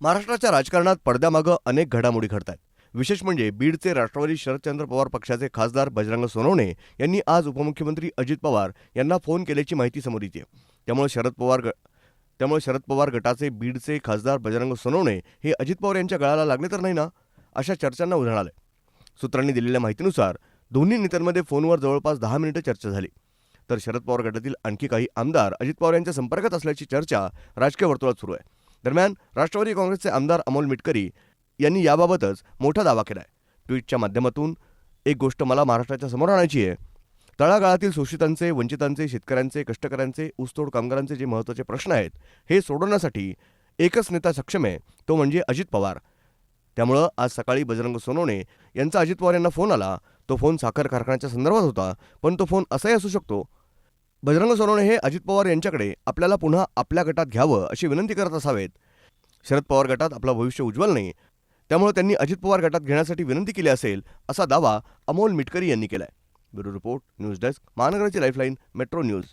महाराष्ट्राच्या राजकारणात पडद्यामागं अनेक घडामोडी घडत आहेत विशेष म्हणजे बीडचे राष्ट्रवादी शरदचंद्र पवार पक्षाचे खासदार बजरंग सोनवणे यांनी आज उपमुख्यमंत्री अजित पवार यांना फोन केल्याची माहिती समोर येते त्यामुळे शरद पवार ग त्यामुळे शरद पवार गटाचे बीडचे खासदार बजरंग सोनवणे हे अजित पवार यांच्या गळाला लागले तर नाही ना? अशा चर्चांना उधाण आलं सूत्रांनी दिलेल्या माहितीनुसार दोन्ही नेत्यांमध्ये फोनवर जवळपास दहा मिनिटं चर्चा झाली. तर शरद पवार गटातील आणखी काही आमदार अजित पवार यांच्या संपर्कात असल्याची चर्चा राजकीय वर्तुळात सुरू आहे. दरम्यान राष्ट्रवादी काँग्रेसचे आमदार अमोल मिटकरी यांनी याबाबतच मोठा दावा केला आहे ट्विटच्या माध्यमातून एक गोष्ट मला महाराष्ट्राच्या समोर आणायची आहे. तळागाळातील शोषितांचे वंचितांचे शेतकऱ्यांचे कष्टकऱ्यांचे ऊसतोड कामगारांचे जे महत्त्वाचे प्रश्न आहेत हे सोडवण्यासाठी एकच नेता सक्षम आहे तो म्हणजे अजित पवार. त्यामुळं आज सकाळी बजरंग सोनवणे यांचा अजित पवार यांना फोन आला. तो फोन साखर कारखान्याच्या संदर्भात होता पण तो फोन असाही असू शकतो बजरंग सोनवणे हे अजित पवार यांच्याकडे आपल्याला पुन्हा आपल्या गटात घ्यावं अशी विनंती करत असावेत. शरद पवार गटात आपलं भविष्य उज्ज्वल नाही त्यामुळे त्यांनी अजित पवार गटात घेण्यासाठी विनंती केली असेल असा दावा अमोल मिटकरी यांनी केलाय. ब्युरो रिपोर्ट न्यूज डेस्क महानगराची लाईफलाईन मेट्रो न्यूज.